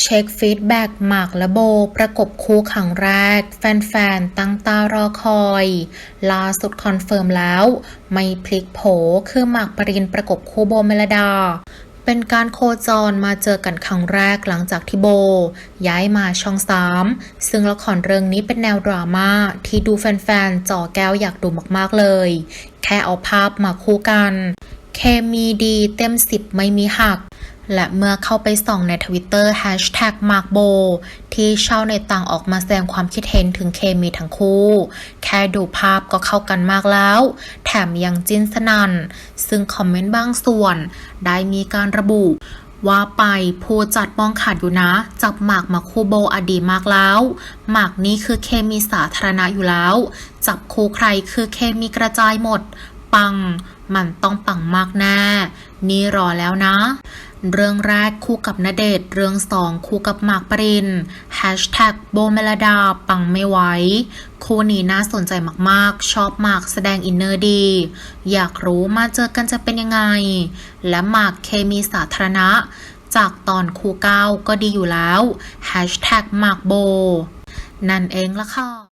เช็คฟีดแบ็กหมากและโบ ประกบคู่ครั้งแรก แฟนๆ ตั้งตารอคอย ล่าสุดคอนเฟิร์มแล้ว ไม่พลิกโผคือหมากปรินประกบคู่โบเมลดา เป็นการโคจรมาเจอกันครั้งแรกหลังจากที่โบ ย้ายมาช่องสามซึ่งละครเรื่องนี้เป็นแนวดราม่าที่ดูแฟนๆจ่อแก้วอยากดูมากๆเลย แค่เอาภาพมาคู่กัน เคมีดีเต็มสิบไม่มีหัก และเมื่อเข้าไปส่องในทวิตเตอร์แฮชแท็กมาร์กโบที่ชาวในตต่างออกมาแสดงความคิดเห็นถึงเคมีทั้งคู่ แค่ดูภาพก็เข้ากันมากแล้ว แถมยังจิ้นสนัน ซึ่งคอมเมนต์บางส่วน ได้มีการระบุว่าไปผู้จัดมองขาดอยู่นะ จับหมากมาคู่โบอดีมากแล้ว หมากนี้คือเคมีสาธารณะอยู่แล้ว จับคู่ใครคือเคมีกระจายหมด ปัง มันต้องปังมากแน่ นี่รอแล้วนะ เรื่องแรกคู่กับณเดชน์เรื่องสองคู่กับหมากปรินแฮชแท็กโบเมลดาปังไม่ไหวคู่นี้น่าสนใจมากๆ ชอบหมากแสดงอินเนอร์ดี อยากรู้มาเจอกันจะเป็นยังไง และหมากเคมีสาธารณะ จากตอนคู่เก้าก็ดีอยู่แล้วแฮชแท็กหมากโบ นั่นเองละค่ะ